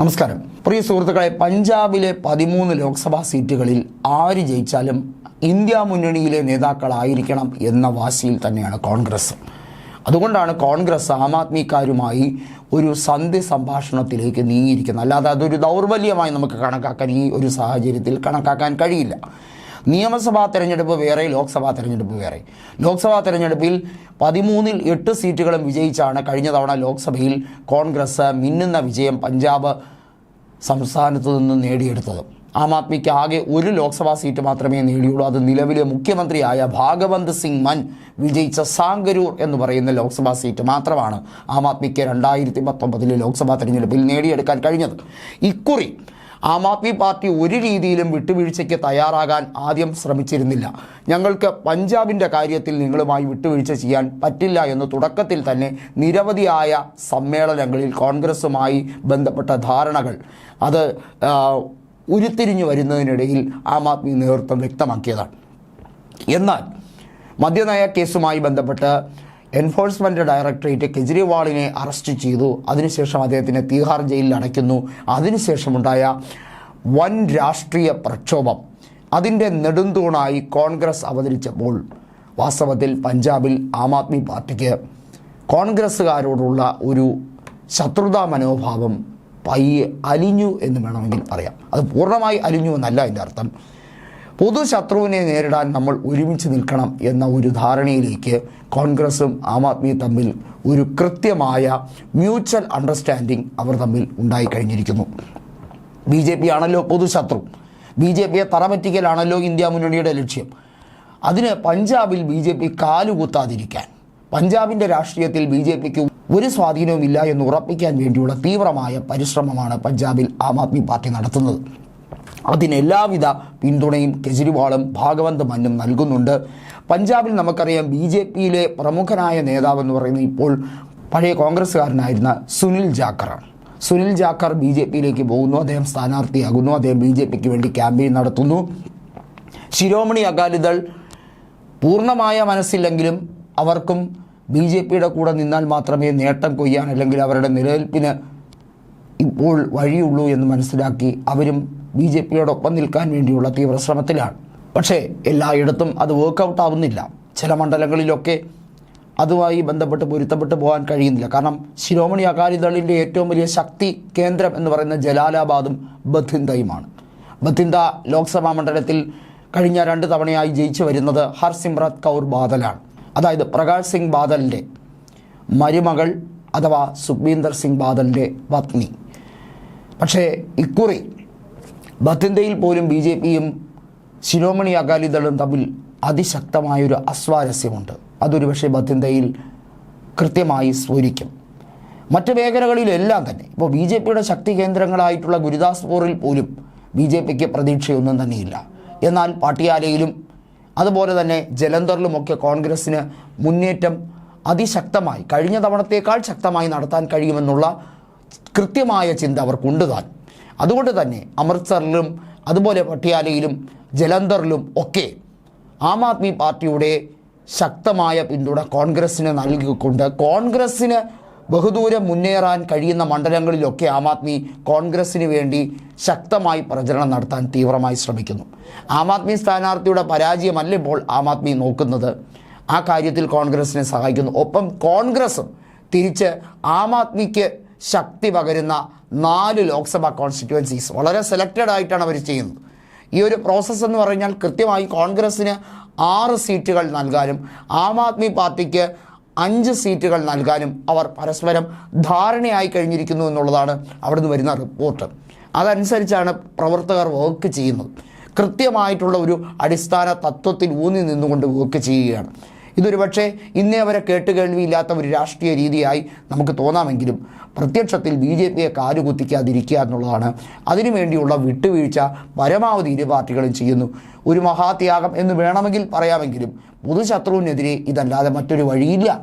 നമസ്കാരം. പ്രിയ സുഹൃത്തുക്കളെ പഞ്ചാബിലെ പതിമൂന്ന് ലോക്സഭാ സീറ്റുകളിൽ ആര് ജയിച്ചാലും ഇന്ത്യ മുന്നണിയിലെ നേതാക്കളായിരിക്കണം എന്ന വാശിയിൽ തന്നെയാണ് കോൺഗ്രസ്. അതുകൊണ്ടാണ് കോൺഗ്രസ് ആം ആദ്മിക്കാരുമായി ഒരു സന്ധി സംഭാഷണത്തിലേക്ക് നീങ്ങിയിരിക്കുന്നത്. അല്ലാതെ അതൊരു ദൗർബല്യമായി നമുക്ക് കണക്കാക്കാൻ ഈ ഒരു സാഹചര്യത്തിൽ കണക്കാക്കാൻ കഴിയില്ല. നിയമസഭാ തെരഞ്ഞെടുപ്പ് വേറെ ലോക്സഭാ തെരഞ്ഞെടുപ്പ് വേറെ. ലോക്സഭാ തെരഞ്ഞെടുപ്പിൽ പതിമൂന്നിൽ എട്ട് സീറ്റുകളും വിജയിച്ചാണ് കഴിഞ്ഞ തവണ ലോക്സഭയിൽ കോൺഗ്രസ് മിന്നുന്ന വിജയം പഞ്ചാബ് സംസ്ഥാനത്തു നിന്ന് നേടിയെടുത്തത്. ആം ആദ്മിക്ക് ആകെ ഒരു ലോക്സഭാ സീറ്റ് മാത്രമേ നേടിയുള്ളൂ. അത് നിലവിലെ മുഖ്യമന്ത്രിയായ ഭാഗവന്ത് സിംഗ് മൻ വിജയിച്ച സാങ്കരൂർ എന്ന് പറയുന്ന ലോക്സഭാ സീറ്റ് മാത്രമാണ് ആം ആദ്മിക്ക് രണ്ടായിരത്തി പത്തൊമ്പതിലെ ലോക്സഭാ തെരഞ്ഞെടുപ്പിൽ നേടിയെടുക്കാൻ കഴിഞ്ഞത്. ഇക്കുറി ആം ആദ്മി പാർട്ടി ഒരു രീതിയിലും വിട്ടുവീഴ്ചയ്ക്ക് തയ്യാറാകാൻ ആദ്യം ശ്രമിച്ചിരുന്നില്ല. ഞങ്ങൾക്ക് പഞ്ചാബിന്റെ കാര്യത്തിൽ നിങ്ങളുമായി വിട്ടുവീഴ്ച ചെയ്യാൻ പറ്റില്ല എന്ന് തുടക്കത്തിൽ തന്നെ നിരവധിയായ സമ്മേളനങ്ങളിൽ കോൺഗ്രസുമായി ബന്ധപ്പെട്ട ധാരണകൾ അത് ഉരുത്തിരിഞ്ഞു വരുന്നതിനിടയിൽ ആം ആദ്മി നേതൃത്വം വ്യക്തമാക്കിയതാണ്. എന്നാൽ മദ്യനയ കേസുമായി ബന്ധപ്പെട്ട് എൻഫോഴ്സ്മെന്റ് ഡയറക്ടറേറ്റ് കെജ്രിവാളിനെ അറസ്റ്റ് ചെയ്തു. അതിനുശേഷം അദ്ദേഹത്തിനെ തീഹാർ ജയിലിൽ അടയ്ക്കുന്നു. അതിനുശേഷമുണ്ടായ വൻ രാഷ്ട്രീയ പ്രക്ഷോഭം. അതിന്റെ നെടുന്തൂണായി കോൺഗ്രസ് അവതരിച്ചപ്പോൾ വാസ്തവത്തിൽ പഞ്ചാബിൽ ആം ആദ്മി പാർട്ടിക്ക് കോൺഗ്രസ്സുകാരോടുള്ള ഒരു ശത്രുതാ മനോഭാവം പയ്യെ അലിഞ്ഞു എന്ന് വേണമെങ്കിൽ പറയാം. അത് പൂർണമായി അലിഞ്ഞു എന്നല്ല എന്റെ അർത്ഥം. പൊതു ശത്രുവിനെ നേരിടാൻ നമ്മൾ ഒരുമിച്ച് നിൽക്കണം എന്ന ഒരു ധാരണയിലേക്ക് കോൺഗ്രസും ആം ആദ്മി തമ്മിൽ ഒരു കൃത്യമായ മ്യൂച്വൽ അണ്ടർസ്റ്റാൻഡിംഗ് അവർ തമ്മിൽ ഉണ്ടായിക്കഴിഞ്ഞിരിക്കുന്നു ബി ജെ പി ആണല്ലോ പൊതുശത്രു. ബി ജെ പിയെ തറപറ്റിക്കലാണല്ലോ ഇന്ത്യ മുന്നണിയുടെ ലക്ഷ്യം. അതിന് പഞ്ചാബിൽ ബി ജെ പി കാലുകുത്താതിരിക്കാൻ പഞ്ചാബിന്റെ രാഷ്ട്രീയത്തിൽ ബി ജെ പിക്ക് ഒരു സ്വാധീനവുമില്ല എന്ന് ഉറപ്പിക്കാൻ വേണ്ടിയുള്ള തീവ്രമായ പരിശ്രമമാണ് പഞ്ചാബിൽ ആം ആദ്മി പാർട്ടി നടത്തുന്നത്. അതിന് എല്ലാവിധ പിന്തുണയും കെജ്രിവാളും ഭാഗവന്ത് മന്നും നൽകുന്നുണ്ട്. പഞ്ചാബിൽ നമുക്കറിയാം ബി ജെ പിയിലെ പ്രമുഖനായ നേതാവെന്ന് പറയുന്നത് ഇപ്പോൾ പഴയ കോൺഗ്രസ്സുകാരനായിരുന്ന സുനിൽ ജാക്കറാണ് സുനിൽ ജാക്കർ ബി ജെ പിയിലേക്ക് പോകുന്നു. അദ്ദേഹം സ്ഥാനാർത്ഥിയാകുന്നു. അദ്ദേഹം ബി ജെ പിക്ക് വേണ്ടി ക്യാമ്പയിൻ നടത്തുന്നു. ശിരോമണി അകാലിദൾ പൂർണമായ മനസ്സില്ലെങ്കിലും അവർക്കും ബി ജെ പിയുടെ കൂടെ നിന്നാൽ മാത്രമേ നേട്ടം കൊയ്യാൻ അല്ലെങ്കിൽ അവരുടെ നിലനിൽപ്പിന് ഇപ്പോൾ വഴിയുള്ളൂ എന്ന് മനസ്സിലാക്കി അവരും ബി ജെ പിയോടൊപ്പം നിൽക്കാൻ വേണ്ടിയുള്ള തീവ്ര ശ്രമത്തിലാണ് പക്ഷേ എല്ലായിടത്തും അത് വർക്കൗട്ട് ആവുന്നില്ല. ചില മണ്ഡലങ്ങളിലൊക്കെ അതുമായി ബന്ധപ്പെട്ട് പൊരുത്തപ്പെട്ട് പോകാൻ കഴിയുന്നില്ല. കാരണം ശിരോമണി അകാലിദളിന്റെ ഏറ്റവും വലിയ ശക്തി കേന്ദ്രം എന്ന് പറയുന്ന ജലാലാബാദും ബത്തിന്തയുമാണ് ബത്തിന്ത ലോക്സഭാ മണ്ഡലത്തിൽ കഴിഞ്ഞ രണ്ട് തവണയായി ജയിച്ചു വരുന്നത് ഹർസിമ്രത് കൗർ ബാദലാണ്. അതായത് പ്രകാശ് സിംഗ് ബാദലിന്റെ മരുമകൾ അഥവാ സുഖ്ബീന്ദർ സിംഗ് ബാദലിന്റെ പത്നി. പക്ഷേ ഇക്കുറി ബത്തിന്തയിൽ പോലും ബി ജെ പിയും ശിരോമണി അകാലിദളും തമ്മിൽ അതിശക്തമായൊരു അസ്വാരസ്യമുണ്ട്. അതൊരു പക്ഷേ ബത്തിന്തയിൽ കൃത്യമായി സ്ഫുരിക്കും. മറ്റ് മേഖലകളിലെല്ലാം തന്നെ ഇപ്പോൾ ബി ജെ പിയുടെ ശക്തി കേന്ദ്രങ്ങളായിട്ടുള്ള ഗുരുദാസ്പൂറിൽ പോലും ബി ജെ പിക്ക് പ്രതീക്ഷയൊന്നും തന്നെയില്ല. എന്നാൽ പാട്ടിയാലയിലും അതുപോലെ തന്നെ ജലന്ധറിലുമൊക്കെ കോൺഗ്രസ്സിന് മുന്നേറ്റം അതിശക്തമായി കഴിഞ്ഞ തവണത്തേക്കാൾ ശക്തമായി നടത്താൻ കഴിയുമെന്നുള്ള കൃത്യമായ ചിന്ത അവർക്കുണ്ട് താൻ. അതുകൊണ്ട് തന്നെ അമൃത്സറിലും അതുപോലെ പട്ടിയാലയിലും ജലന്ധറിലും ഒക്കെ ആം ആദ്മി പാർട്ടിയുടെ ശക്തമായ പിന്തുണ കോൺഗ്രസ്സിന് നൽകിക്കൊണ്ട് കോൺഗ്രസ്സിന് ബഹുദൂരം മുന്നേറാൻ കഴിയുന്ന മണ്ഡലങ്ങളിലൊക്കെ ആം ആദ്മി കോൺഗ്രസ്സിന് വേണ്ടി ശക്തമായി പ്രചരണം നടത്താൻ തീവ്രമായി ശ്രമിക്കുന്നു. ആം ആദ്മി സ്ഥാനാർത്ഥിയുടെ പരാജയമല്ല ഇപ്പോൾ ആം ആദ്മി നോക്കുന്നത്. ആ കാര്യത്തിൽ കോൺഗ്രസ്സിനെ സഹായിക്കുന്നു. ഒപ്പം കോൺഗ്രസും തിരിച്ച് ആം ആദ്മിക്ക് ശക്തി പകരുന്ന നാല് ലോക്സഭാ കോൺസ്റ്റിറ്റുവൻസീസ് വളരെ സെലക്റ്റഡ് ആയിട്ടാണ് അവർ ചെയ്യുന്നത്. ഈ ഒരു പ്രോസസ്സ് എന്ന് പറഞ്ഞാൽ കൃത്യമായി കോൺഗ്രസ്സിന് ആറ് സീറ്റുകൾ നൽകാനും ആം ആദ്മി പാർട്ടിക്ക് അഞ്ച് സീറ്റുകൾ നൽകാനും അവർ പരസ്പരം ധാരണയായി കഴിഞ്ഞിരിക്കുന്നു എന്നുള്ളതാണ് അവിടെ നിന്ന് വരുന്ന റിപ്പോർട്ട് അതനുസരിച്ചാണ് പ്രവർത്തകർ വർക്ക് ചെയ്യുന്നത്. കൃത്യമായിട്ടുള്ള ഒരു അടിസ്ഥാന തത്വത്തിൽ ഊന്നി നിന്നുകൊണ്ട് വർക്ക് ചെയ്യുകയാണ്. ഇതൊരു പക്ഷേ ഇന്നേ വരെ കേട്ടുകേൾവിയില്ലാത്ത ഒരു രാഷ്ട്രീയ രീതിയായി നമുക്ക് തോന്നാമെങ്കിലും പ്രത്യക്ഷത്തിൽ ബി ജെ പിയെ കാലുകുത്തിക്കാതിരിക്കുക എന്നുള്ളതാണ്. അതിനുവേണ്ടിയുള്ള വിട്ടുവീഴ്ച പരമാവധി ഇരു പാർട്ടികളും ചെയ്യുന്നു. ഒരു മഹാത്യാഗം എന്ന് വേണമെങ്കിൽ പറയാമെങ്കിലും പൊതുശത്രുവിനെതിരെ ഇതല്ലാതെ മറ്റൊരു വഴിയില്ല.